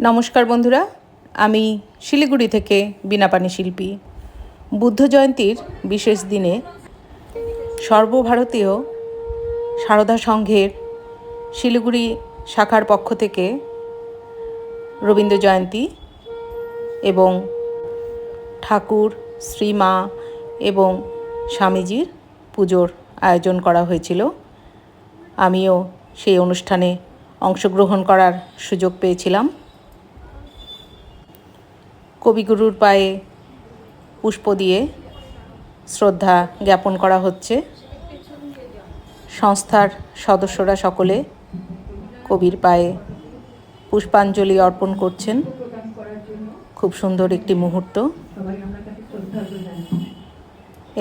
নমস্কার বন্ধুরা, আমি শিলিগুড়ি থেকে বীণাপানি শিল্পী। বুদ্ধ জয়ন্তীর বিশেষ দিনে সর্বভারতীয় সারদা সংঘের শিলিগুড়ি শাখার পক্ষ থেকে রবীন্দ্র জয়ন্তী এবং ঠাকুর, শ্রীমা এবং স্বামীজির পুজোর আয়োজন করা হয়েছিল। আমিও সেই অনুষ্ঠানে অংশগ্রহণ করার সুযোগ পেয়েছিলাম। কবিগুরুর পায়ে পুষ্প দিয়ে শ্রদ্ধা জ্ঞাপন করা হচ্ছে। সংস্থার সদস্যরা সকলে কবির পায়ে পুষ্পাঞ্জলি অর্পণ করছেন। খুব সুন্দর একটি মুহূর্ত।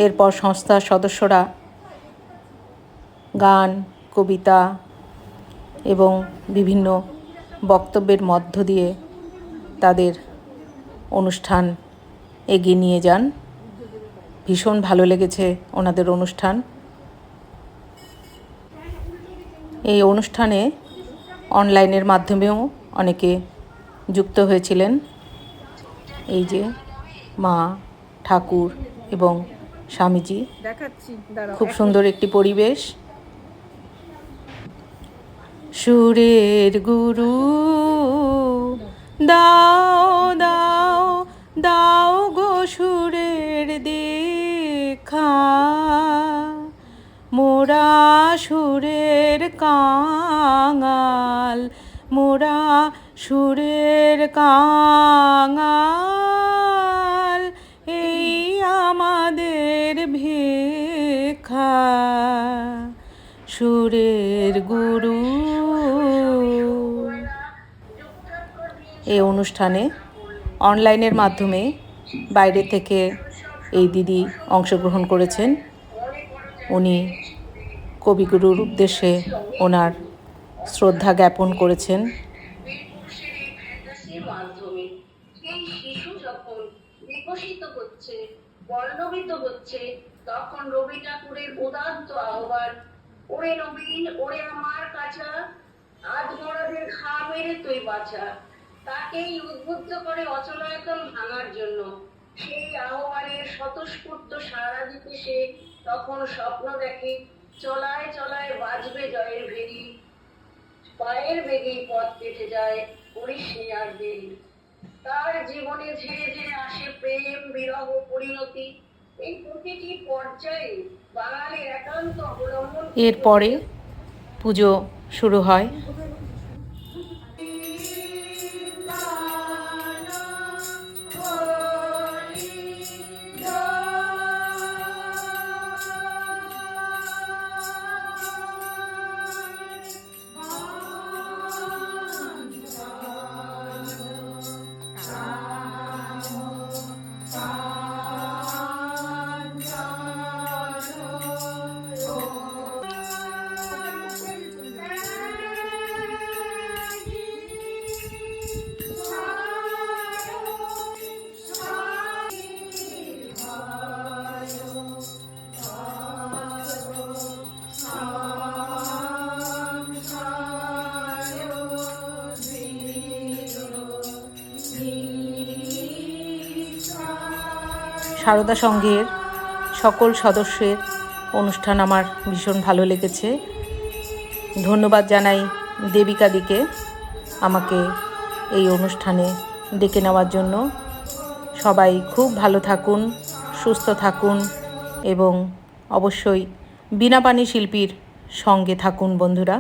এরপর সংস্থার সদস্যরা গান, কবিতা এবং বিভিন্ন বক্তব্যের মধ্য দিয়ে তাদের অনুষ্ঠান এগিয়ে নিয়ে যান। ভীষণ ভালো লেগেছে ওনাদের অনুষ্ঠান। এই অনুষ্ঠানে অনলাইনের মাধ্যমেও অনেকে যুক্ত হয়েছিলেন। এই যে মা ঠাকুর এবং স্বামীজি। খুব সুন্দর একটি পরিবেশ। সুরের গুরু দাও দাও। দাও গো সুরের দেখা, মোরা সুরের কাঙাল, মোরা সুরের কাঙাল, এই আমাদের ভিক্ষা। সুরের গুরু। এই অনুষ্ঠানে অনলাইনের মাধ্যমে বাইরে থেকে এই দিদি অংশগ্রহণ করেছেন। উনি কবিগুরুর উদ্দেশ্যে ওনার শ্রদ্ধা জ্ঞাপন করেছেন। তখন রবি ঠাকুরের উদাত্ত আহ্বান ওরে নবীন, ওরে আমার আজ মরাদের ঘা মেরে তুই তাকেই উদ্বুদ্ধ করে অচলায়তন ভাঙার জন্য। সেই আহ্বানের স্বতঃস্ফূর্ত সাড়া দিতে সে তখন স্বপ্ন দেখে, চলায় চলায় বাজবে জয়ের ভেরি। পায়ের বেগেই পথ কেটে যায় করিস আর দেরি। তার জীবনে ধীরে ধীরে আসে প্রেম, বিরহ, পরিণতি, এই প্রতিটি পর্যায়ে বাঙালির একান্ত অবলম্বন এরপরে পুজো শুরু হয়। সারদা সংঘের সকল সদস্যের অনুষ্ঠান আমার ভীষণ ভালো লেগেছে। ধন্যবাদ জানাই দেবিকাদিকে আমাকে এই অনুষ্ঠানে ডেকে নেওয়ার জন্য। সবাই খুব ভালো থাকুন, সুস্থ থাকুন এবং অবশ্যই বিনা পানি শিল্পীর সঙ্গে থাকুন বন্ধুরা।